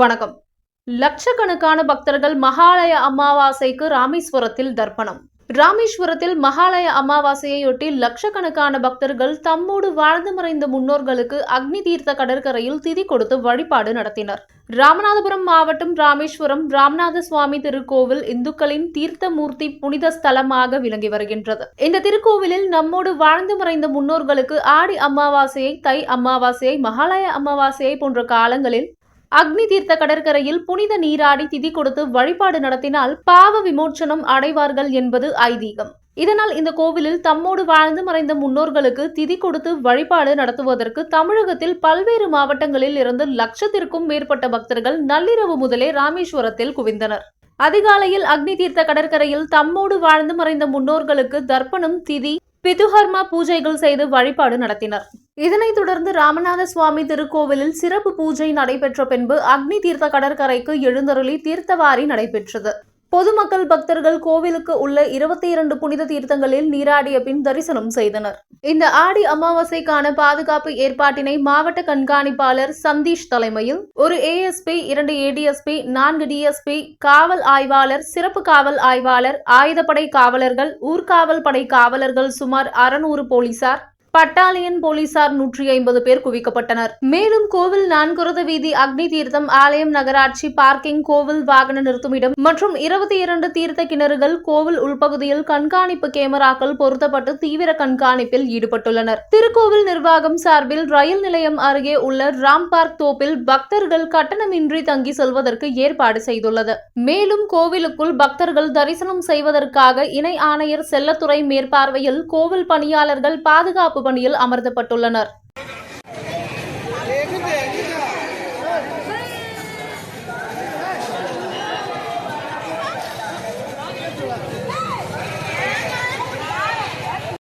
வணக்கம். லட்சக்கணக்கான பக்தர்கள் மகாலய அமாவாசைக்கு ராமேஸ்வரத்தில் தர்ப்பணம். ராமேஸ்வரத்தில் மகாலய அமாவாசையையொட்டி லட்சக்கணக்கான பக்தர்கள் தம்மோடு வாழ்ந்து மறைந்த முன்னோர்களுக்கு அக்னி தீர்த்த கடற்கரையில் திதி கொடுத்து வழிபாடு நடத்தினர். ராமநாதபுரம் மாவட்டம் ராமேஸ்வரம் ராமநாத சுவாமி திருக்கோவில் இந்துக்களின் தீர்த்தமூர்த்தி புனித ஸ்தலமாக விளங்கி வருகின்றது. இந்த திருக்கோவிலில் நம்மோடு வாழ்ந்து மறைந்த முன்னோர்களுக்கு ஆடி அமாவாசையை தை அமாவாசையை மகாலய அமாவாசையை போன்ற காலங்களில் அக்னி தீர்த்த கடற்கரையில் புனித நீராடி திதி கொடுத்து வழிபாடு நடத்தினால் பாவ விமோச்சனம் அடைவார்கள் என்பது ஐதீகம். இதனால் இந்த கோவிலில் தம்மோடு வாழ்ந்து மறைந்த முன்னோர்களுக்கு திதி கொடுத்து வழிபாடு நடத்துவதற்கு தமிழகத்தில் பல்வேறு மாவட்டங்களில் இருந்து லட்சத்திற்கும் மேற்பட்ட பக்தர்கள் நள்ளிரவு முதலே ராமேஸ்வரத்தில் குவிந்தனர். அதிகாலையில் அக்னி தீர்த்த கடற்கரையில் தம்மோடு வாழ்ந்து மறைந்த முன்னோர்களுக்கு தர்ப்பணம் திதி பிதுஹர்மா பூஜைகள் செய்து வழிபாடு நடத்தினர். இதனைத் தொடர்ந்து ராமநாத சுவாமி திருக்கோவிலில் சிறப்பு பூஜை நடைபெற்ற பின்பு அக்னி தீர்த்த கடற்கரைக்கு எழுந்தருளி தீர்த்தவாரி நடைபெற்றது. பொதுமக்கள் பக்தர்கள் கோவிலுக்கு உள்ள இருபத்தி இரண்டு புனித தீர்த்தங்களில் நீராடிய பின் தரிசனம் செய்தனர். இந்த ஆடி அமாவாசைக்கான பாதுகாப்பு ஏற்பாட்டினை மாவட்ட கண்காணிப்பாளர் சந்தீஷ் தலைமையில் ஒரு ஏஎஸ்பி இரண்டு ஏடிஎஸ்பி நான்கு டிஎஸ்பி காவல் ஆய்வாளர் சிறப்பு காவல் ஆய்வாளர் ஆயுதப்படை காவலர்கள் ஊர்காவல் படை காவலர்கள் சுமார் அறுநூறு போலீசார் பட்டாலியன் போலீசார் நூற்றி ஐம்பது பேர் குவிக்கப்பட்டனர். மேலும் கோவில் நான்குரத வீதி அக்னி தீர்த்தம் ஆலயம் நகராட்சி பார்க்கிங் கோவில் வாகன நிறுத்துமிடம் மற்றும் இருபத்தி இரண்டு தீர்த்த கிணறுகள் கோவில் உள்பகுதியில் கண்காணிப்பு கேமராக்கள் பொருத்தப்பட்டு தீவிர கண்காணிப்பில் ஈடுபட்டுள்ளனர். திருக்கோவில் நிர்வாகம் சார்பில் ரயில் நிலையம் அருகே உள்ள ராம் பார்க் தோப்பில் பக்தர்கள் கட்டணமின்றி தங்கி செல்வதற்கு ஏற்பாடு செய்துள்ளது. மேலும் கோவிலுக்குள் பக்தர்கள் தரிசனம் செய்வதற்காக இணை ஆணையர் செல்லத்துறை மேற்பார்வையில் கோவில் பணியாளர்கள் பாதுகாப்பு பணியில் அமர்த்தப்பட்டுள்ளனர்